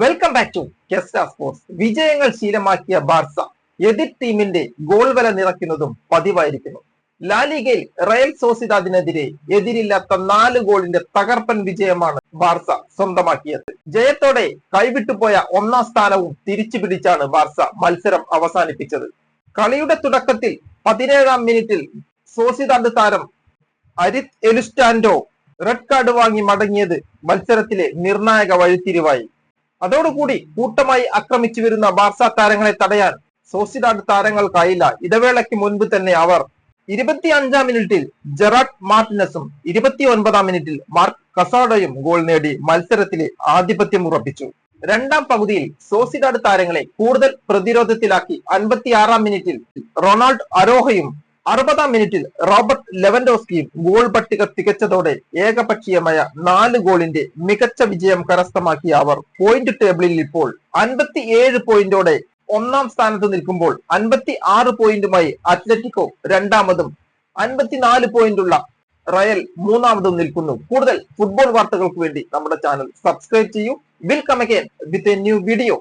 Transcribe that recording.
Welcome back to കെസ്റ്റ sports വിജയങ്ങൾ ശീലമാക്കിയ ബാർസ എതിർ ടീമിന്റെ ഗോൾ വില നിറയ്ക്കുന്നതും പതിവായിരിക്കുന്നു. ലാലിഗയിൽ റയൽ സോസിദാദിനെതിരെ എതിരില്ലാത്ത നാല് ഗോളിന്റെ തകർപ്പൻ വിജയമാണ് ബാർസ സ്വന്തമാക്കിയത്. ജയത്തോടെ കൈവിട്ടുപോയ ഒന്നാം സ്ഥാനവും തിരിച്ചു പിടിച്ചാണ് ബാർസ മത്സരം അവസാനിപ്പിച്ചത്. കളിയുടെ തുടക്കത്തിൽ പതിനേഴാം മിനിറ്റിൽ സോസിദാദ് താരം അരിത് എലുസ്റ്റാൻഡോ റെഡ് കാർഡ് വാങ്ങി മടങ്ങിയത് മത്സരത്തിലെ നിർണായക വഴിത്തിരിവായി. അതോടുകൂടി കൂട്ടമായി ആക്രമിച്ചു വരുന്ന ബാർസ താരങ്ങളെ തടയാൻ സോസിഡാഡ് താരങ്ങൾക്കായില്ല. ഇടവേളയ്ക്ക് മുൻപ് തന്നെ അവർ ഇരുപത്തി അഞ്ചാം മിനിറ്റിൽ ജെറാഡ് മാർട്ടിനസും ഇരുപത്തി ഒൻപതാം മിനിറ്റിൽ മാർക്ക് കസാഡോയും ഗോൾ നേടി മത്സരത്തിലെ ആധിപത്യം ഉറപ്പിച്ചു. രണ്ടാം പകുതിയിൽ സോസിഡാഡ് താരങ്ങളെ കൂടുതൽ പ്രതിരോധത്തിലാക്കി അൻപത്തിയാറാം മിനിറ്റിൽ റൊണാൾഡ് അരോഹയും അറുപതാം മിനിറ്റിൽ റോബർട്ട് ലെവൻഡോസ്കിയും ഗോൾ പട്ടിക തികച്ചതോടെ ഏകപക്ഷീയമായ നാല് ഗോളിന്റെ മികച്ച വിജയം കരസ്ഥമാക്കിയ അവർ പോയിന്റ് ടേബിളിൽ ഇപ്പോൾ അൻപത്തിയേഴ് പോയിന്റോടെ ഒന്നാം സ്ഥാനത്ത് നിൽക്കുമ്പോൾ അൻപത്തി ആറ് പോയിന്റുമായി അത്ലറ്റിക്കോ രണ്ടാമതും അൻപത്തിനാല് പോയിന്റുള്ള റയൽ മൂന്നാമതും നിൽക്കുന്നു. കൂടുതൽ ഫുട്ബോൾ വാർത്തകൾക്ക് വേണ്ടി നമ്മുടെ ചാനൽ സബ്സ്ക്രൈബ് ചെയ്യൂ. Will again with a new video